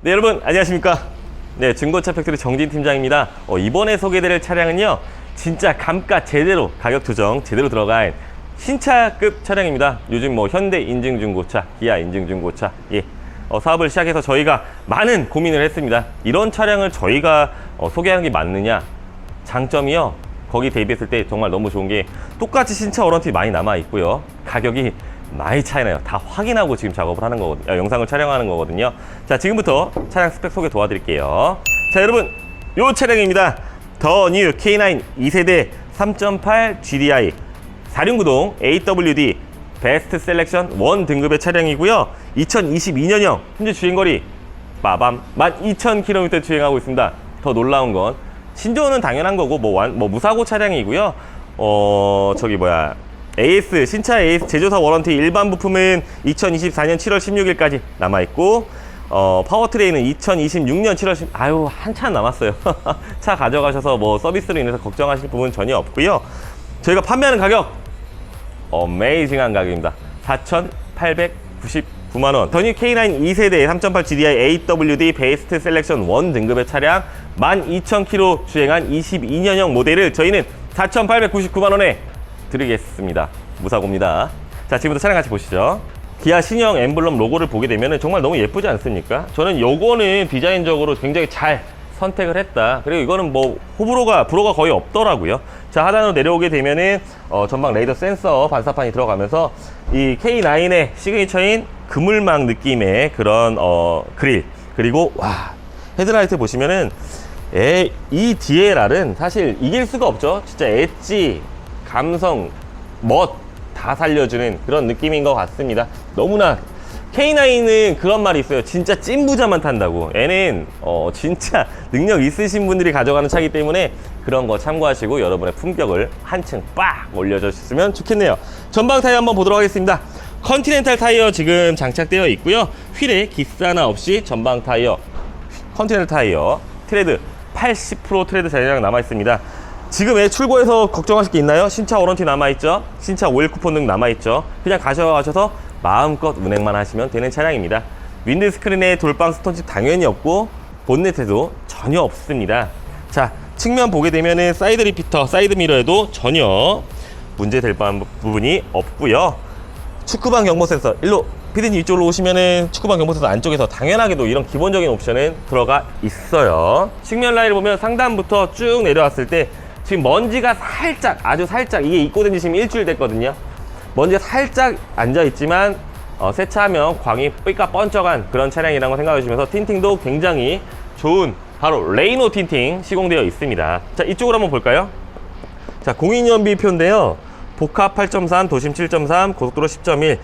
네 여러분 안녕하십니까? 네 중고차 팩토리 정진 팀장입니다. 어, 이번에 소개드릴 차량은요 진짜 감가 제대로 가격 조정 제대로 들어간 신차급 차량입니다. 요즘 뭐 현대 인증 중고차 기아 인증 중고차 예. 어, 사업을 시작해서 저희가 많은 고민을 했습니다. 이런 차량을 저희가 어, 소개하는 게 맞느냐? 장점이요 거기 대비했을 때 정말 너무 좋은 게 똑같이 신차 워런티 많이 남아 있고요. 가격이 많이 차이나요. 다 확인하고 지금 작업을 하는 거거든요. 영상을 촬영하는 거거든요. 자 지금부터 차량 스펙 소개 도와드릴게요. 자 여러분 요 차량입니다. 더 뉴 K9 2세대 3.8 GDI 4륜구동 AWD 베스트 셀렉션 1 등급의 차량이고요. 2022년형 현재 주행거리 빠밤 12,000km 주행하고 있습니다. 더 놀라운 건 신조어는 당연한 거고 뭐, 완, 뭐 무사고 차량이고요. 어 저기 뭐야 AS 신차 AS 제조사 워런티 일반 부품은 2024년 7월 16일까지 남아 있고 어 파워트레인은 2026년 7월 10 아유 한참 남았어요. 차 가져가셔서 뭐 서비스로 인해서 걱정하실 부분 전혀 없고요. 저희가 판매하는 가격 어메이징한 가격입니다. 4,899만 원. 더뉴 K9 2세대 3.8 GDI AWD 베이스트 셀렉션 1 등급의 차량 12,000km 주행한 22년형 모델을 저희는 4,899만 원에 드리겠습니다. 무사고입니다. 자, 지금부터 차량 같이 보시죠. 기아 신형 엠블럼 로고를 보게 되면 정말 너무 예쁘지 않습니까? 저는 요거는 디자인적으로 굉장히 잘 선택을 했다. 그리고 이거는 뭐 호불호가 불호가 거의 없더라고요. 자 하단으로 내려오게 되면은 어, 전방 레이더 센서 반사판이 들어가면서 이 K9의 시그니처인 그물망 느낌의 그런 어, 그릴 그리고 와 헤드라이트 보시면은 에, 이 DLR은 사실 이길 수가 없죠. 진짜 엣지, 감성, 멋 다 살려주는 그런 느낌인 것 같습니다. 너무나 K9은 그런 말이 있어요. 진짜 찐부자만 탄다고. 얘는 어, 진짜 능력 있으신 분들이 가져가는 차기 때문에 그런 거 참고하시고 여러분의 품격을 한층 빡 올려주셨으면 좋겠네요. 전방 타이어 한번 보도록 하겠습니다. 컨티넨탈 타이어 지금 장착되어 있고요. 휠에 기스나 없이 전방 타이어, 컨티넨탈 타이어, 트레드 80% 트레드 자리량 남아 있습니다. 지금의 출고에서 걱정하실 게 있나요? 신차 워런티 남아있죠? 신차 오일 쿠폰 등 남아있죠? 그냥 가져가셔서 마음껏 운행만 하시면 되는 차량입니다. 윈드 스크린에 돌방 스톤칩 당연히 없고 본넷에도 전혀 없습니다. 자, 측면 보게 되면은 사이드 리피터, 사이드 미러에도 전혀 문제될 바- 부분이 없고요. 축구방 경보 센서 일로 피디님 이쪽으로 오시면은 축구방 경보 센서 안쪽에서 당연하게도 이런 기본적인 옵션은 들어가 있어요 측면 라인을 보면 상단부터 쭉 내려왔을 때 지금 먼지가 살짝 아주 살짝 이게 입고 된 지 지금 일주일 됐거든요 먼지가 살짝 앉아 있지만 어, 세차하면 광이 삐까 번쩍한 그런 차량이라고 생각해 주시면서 틴팅도 굉장히 좋은 바로 레이노 틴팅 시공되어 있습니다 자 이쪽으로 한번 볼까요 자, 공인연비표인데요. 복합 8.3, 도심 7.3, 고속도로 10.1.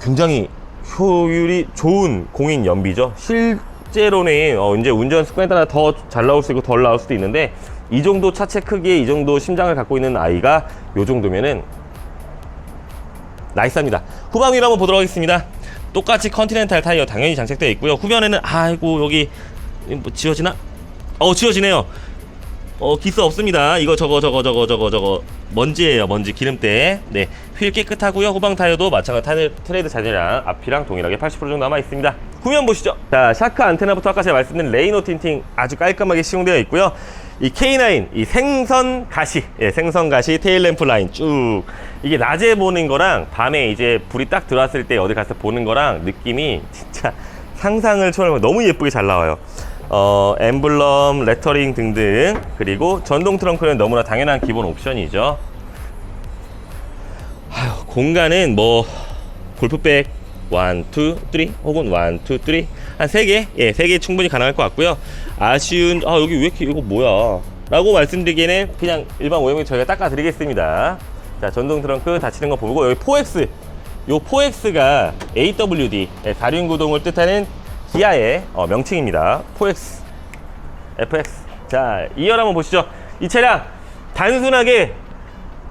굉장히 효율이 좋은 공인 연비죠. 실 제로는 어, 이제 운전 습관에 따라 더 잘 나올 수 있고 덜 나올 수도 있는데 이 정도 차체 크기에 이 정도 심장을 갖고 있는 아이가 요 정도면은 나이스합니다. 후방 위로 한번 보도록 하겠습니다. 똑같이 컨티넨탈 타이어 당연히 장착되어 있고요. 후면에는 아이고 여기 뭐 지워지나? 어 지워지네요. 어 기스 없습니다. 이거 저거 저거 저거 저거 저거 먼지예요. 먼지 기름때. 네. 휠 깨끗하고요. 후방 타이어도 마찬가지 타일, 트레이드 자재량 앞이랑 동일하게 80% 정도 남아 있습니다. 후면 보시죠. 자, 샤크 안테나부터 아까 제가 말씀드린 레이노 틴팅 아주 깔끔하게 시공되어 있고요. 이 K9 이 생선 가시, 예, 생선 가시 테일 램프 라인 쭉 이게 낮에 보는 거랑 밤에 이제 불이 딱 들어왔을 때 어디 가서 보는 거랑 느낌이 진짜 상상을 초월하고 너무 예쁘게 잘 나와요. 어, 엠블럼, 레터링 등등 그리고 전동 트렁크는 너무나 당연한 기본 옵션이죠. 아휴, 공간은 뭐 골프백 1, 2, 3 혹은 1, 2, 3 한 3개? 예, 3개 충분히 가능할 것 같고요. 아쉬운 아 여기 왜 이렇게 이거 뭐야? 라고 말씀드리기에는 그냥 일반 오염이 저희가 닦아 드리겠습니다. 자, 전동 트렁크 닫히는 거 보고 여기 4X 요 4X가 AWD 예, 다륜 구동을 뜻하는 기아의 어, 명칭입니다. 4X FX 자 2열 한번 보시죠. 이 차량 단순하게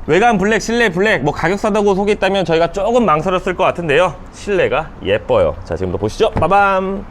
외관 블랙, 실내 블랙, 뭐 가격 싸다고 소개했다면 저희가 조금 망설였을 것 같은데요. 실내가 예뻐요. 자, 지금부터 보시죠. 빠밤.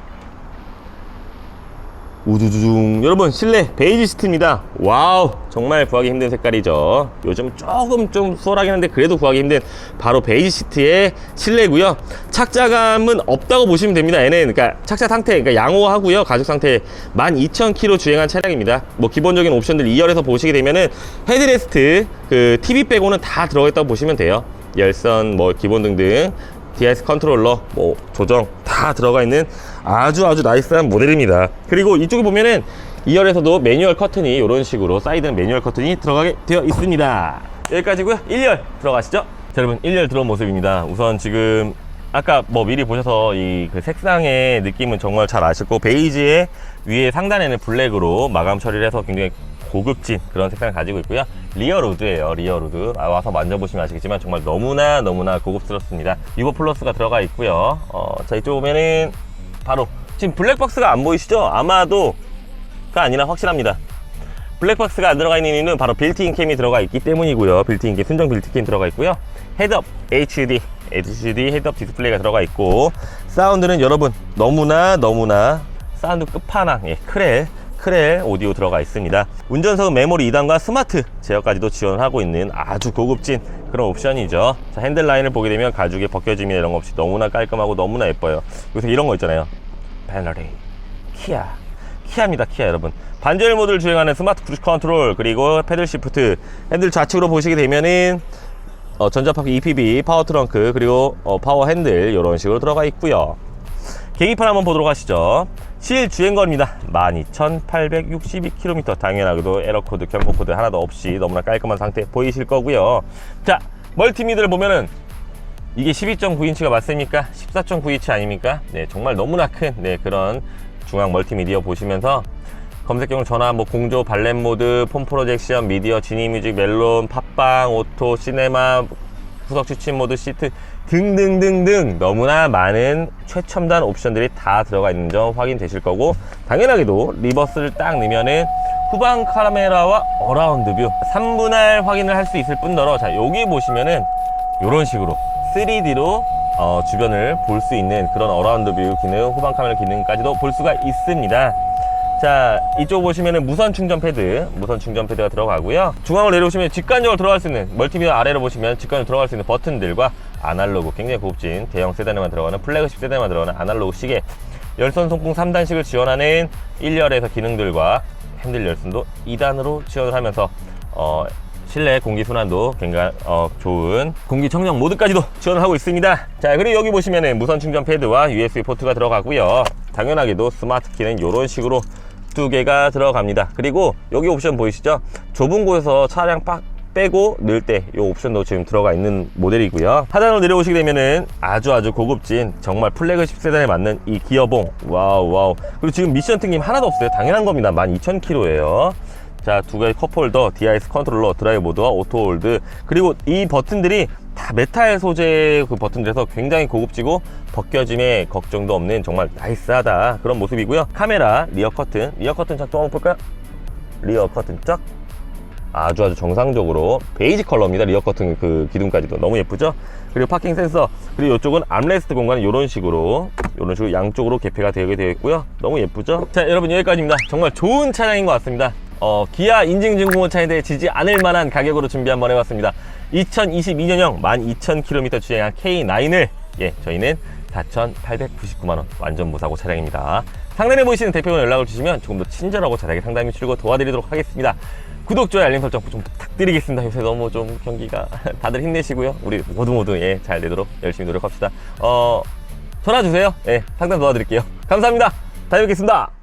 우두두둥. 여러분 실내 베이지 시트입니다. 와우 정말 구하기 힘든 색깔이죠. 요즘 조금 좀 수월하긴 한데 그래도 구하기 힘든 바로 베이지 시트의 실내고요. 착자감은 없다고 보시면 됩니다. 얘는 그러니까 착자 상태 그러니까 양호하고요. 가죽 상태 12,000km 주행한 차량입니다. 뭐 기본적인 옵션들 2열에서 보시게 되면은 헤드레스트 그 TV 빼고는 다 들어가 있다고 보시면 돼요. 열선 뭐 기본 등등 DIS 컨트롤러 뭐 조정 다 들어가 있는 아주 아주 나이스한 모델입니다 그리고 이쪽에 보면은 2열에서도 매뉴얼 커튼이 이런 식으로 사이드는 매뉴얼 커튼이 들어가게 되어 있습니다 여기까지고요 1열 들어가시죠 자, 여러분 1열 들어온 모습입니다 우선 지금 아까 뭐 미리 보셔서 이 그 색상의 느낌은 정말 잘 아실 거고 베이지의 위에 상단에는 블랙으로 마감 처리를 해서 굉장히 고급진 그런 색상을 가지고 있고요. 리어 로드예요. 리어 로드. 아, 와서 만져보시면 아시겠지만 정말 너무나 너무나 고급스럽습니다. 유버 플러스가 들어가 있고요. 어, 자 이쪽 보면은 바로 지금 블랙박스가 안 보이시죠? 아마도가 아니라 확실합니다. 블랙박스가 안 들어가 있는 이유는 바로 빌트인 캠이 들어가 있기 때문이고요. 빌트인 캠, 순정 빌트 캠 들어가 있고요. 헤드업 HD, HD 헤드업 디스플레이가 들어가 있고 사운드는 여러분 너무나 너무나 사운드 끝판왕, 예, 크렐 크렐 오디오 들어가 있습니다. 운전석은 메모리 2단과 스마트 제어까지도 지원하고 있는 아주 고급진 그런 옵션이죠. 자, 핸들 라인을 보게 되면 가죽의 벗겨짐이나 이런 거 없이 너무나 깔끔하고 너무나 예뻐요. 요새 이런 거 있잖아요. 패널이 키아 키아입니다 키아 여러분 반절 모드를 주행하는 스마트 크루즈 컨트롤 그리고 패들 시프트 핸들 좌측으로 보시게 되면은 어, 전자파크 EPB 파워 트렁크 그리고 어, 파워 핸들 이런 식으로 들어가 있고요 계기판 한번 보도록 하시죠 실 주행거리입니다 12,862km 당연하게도 에러코드 경고코드 하나도 없이 너무나 깔끔한 상태 보이실 거고요 자 멀티미디를 보면은 이게 12.9인치가 맞습니까? 14.9인치 아닙니까? 네, 정말 너무나 큰 네, 그런 중앙 멀티미디어 보시면서 검색경 전화, 뭐 공조, 발렛 모드, 폰 프로젝션, 미디어, 지니 뮤직, 멜론, 팟빵, 오토, 시네마, 후석 추침 모드, 시트 등등등등 너무나 많은 최첨단 옵션들이 다 들어가 있는 점 확인되실 거고 당연하게도 리버스를 딱 넣으면은 후방 카메라와 어라운드 뷰 3분할 확인을 할 수 있을 뿐더러 자 여기 보시면은 이런 식으로 3D로 어, 주변을 볼 수 있는 그런 어라운드 뷰 기능, 후방 카메라 기능까지도 볼 수가 있습니다. 자, 이쪽 보시면은 무선 충전 패드, 무선 충전 패드가 들어가고요. 중앙으로 내려오시면 직관적으로 들어갈 수 있는 멀티미디어 아래로 보시면 직관적으로 들어갈 수 있는 버튼들과 아날로그 굉장히 고급진 대형 세단에만 들어가는 플래그십 세단에만 들어가는 아날로그 시계, 열선 송풍 3단식을 지원하는 1열에서 기능들과 핸들 열선도 2단으로 지원을 하면서 어, 실내 공기 순환도 굉장히 어, 좋은 공기 청정 모드까지도 지원을 하고 있습니다. 자 그리고 여기 보시면은 무선 충전 패드와 USB 포트가 들어가고요. 당연하게도 스마트 키는 이런 식으로 두 개가 들어갑니다. 그리고 여기 옵션 보이시죠? 좁은 곳에서 차량 빡 빼고 넣을 때 이 옵션도 지금 들어가 있는 모델이고요. 하단으로 내려오시게 되면은 아주 아주 고급진 정말 플래그십 세단에 맞는 이 기어봉 와우 와우 그리고 지금 미션 튕김 하나도 없어요. 당연한 겁니다. 12,000km예요. 자, 두 가지 컵홀더, DIS 컨트롤러, 드라이브 모드와 오토 홀드. 그리고 이 버튼들이 다 메탈 소재 그 버튼들에서 굉장히 고급지고 벗겨짐에 걱정도 없는 정말 나이스하다 그런 모습이고요. 카메라, 리어 커튼, 리어 커튼 작동 한번 볼까요? 리어 커튼 쫙. 아주 아주 정상적으로 베이지 컬러입니다. 리어 커튼 그 기둥까지도 너무 예쁘죠? 그리고 파킹 센서 그리고 이쪽은 암레스트 공간은 이런 식으로 이런 식으로 양쪽으로 개폐가 되게 되어 있고요. 너무 예쁘죠? 자 여러분 여기까지입니다. 정말 좋은 차량인 것 같습니다. 어, 기아 인증증후원 차에 대해 지지 않을 만한 가격으로 준비 한번 해봤습니다. 2022년형 12,000km 주행한 K9을 예 저희는 4,899만원 완전 무사고 차량입니다. 상단에 보이시는 대표분 연락을 주시면 조금 더 친절하고 자세하게 상담이 출고 도와드리도록 하겠습니다. 구독, 좋아요, 알림 설정 좀 부탁드리겠습니다. 요새 너무 좀 경기가 다들 힘내시고요. 우리 모두 모두 예, 잘 되도록 열심히 노력합시다. 어, 전화 주세요. 예, 상담 도와드릴게요. 감사합니다. 다녀오겠습니다.